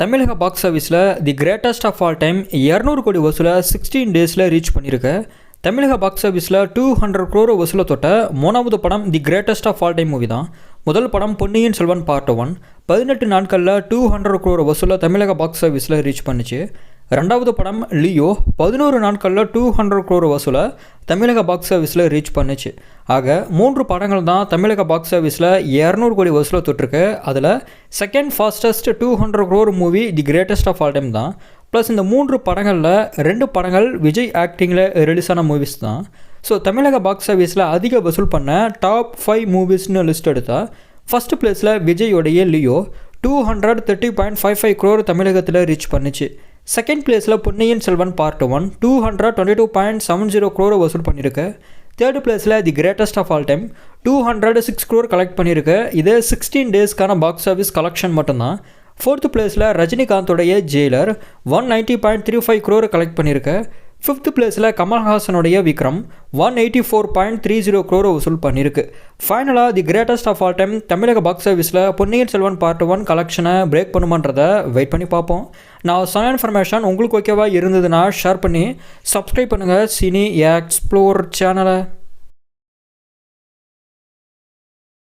தமிழக பாக்ஸ் ஆஃபீஸில் the greatest of all time இரநூறு கோடி வசூலை சிக்ஸ்டீன் டேஸில் ரீச் பண்ணியிருக்கு. தமிழக பாக்ஸ் ஆஃபீஸில் டூ ஹண்ட்ரட் க்ரோர் வசூலை தொட்ட மூணாவது படம் the greatest of all time movie தான். முதல் படம் பொன்னியின் செல்வன் பார்ட் ஒன் பதினெட்டு நாட்களில் டூ ஹண்ட்ரட் க்ரோர் வசூலை தமிழக பாக்ஸ் ஆஃபீஸில் ரீச் பண்ணிச்சு. ரெண்டாவது படம் லியோ பதினோரு நாட்களில் டூ ஹண்ட்ரட் க்ரோர் வசூலை தமிழக பாக்ஸ் ஆஃபீஸில் ரீச் பண்ணுச்சு. ஆக மூன்று படங்கள் தான் தமிழக பாக்ஸ் ஆஃபீஸில் இரநூறு கோடி வசூலை தொட்டிருக்கு. அதில் second fastest two hundred crore movie the greatest of all time தான். ப்ளஸ் இந்த மூன்று படங்களில் ரெண்டு படங்கள் விஜய் ஆக்டிங்கில் ரிலீஸ் ஆன மூவிஸ் தான். ஸோ தமிழக பாக்ஸ் ஆஃபீஸில் அதிக வசூல் பண்ண டாப் ஃபைவ் மூவிஸ்னு லிஸ்ட் எடுத்தால் ஃபஸ்ட் பிளேஸில் விஜயோடைய Leo two hundred thirty point five five crore தமிழகத்தில் ரீச் பண்ணுச்சு. செகண்ட் பிளேஸில் Ponniyin Selvan part one two hundred twenty two point seven zero க்ரோரை வசூல் பண்ணியிருக்கு தேர்ட் பிளேஸில் the greatest of all time two hundred six crore collect பண்ணியிருக்கு இது sixteen டேஸ்க்கான box office collection மட்டும்தான். ஃபோர்த் பிளேஸில் ரஜினிகாந்தோடைய Jailer one ninety point three five crore collect பண்ணியிருக்கு fifth பிளேஸில் கமல்ஹாசனுடைய Vikram one eighty four point three zero க்ரோரை வசூல் பண்ணியிருக்கு ஃபைனலாக the greatest of all time தமிழக பாக்ஸ் ஆஃபீஸில் பொன்னியின் செல்வன் பார்ட் ஒன் கலெக்ஷனை பிரேக் பண்ணுமான்றதை வெயிட் பண்ணி பார்ப்போம். நான் சொன்ன இன்ஃபர்மேஷன் உங்களுக்கு ஓகேவா இருந்ததுன்னா ஷேர் பண்ணி சப்ஸ்கிரைப் பண்ணுங்கள் சினி எக்ஸ்ப்ளோர் சேனலை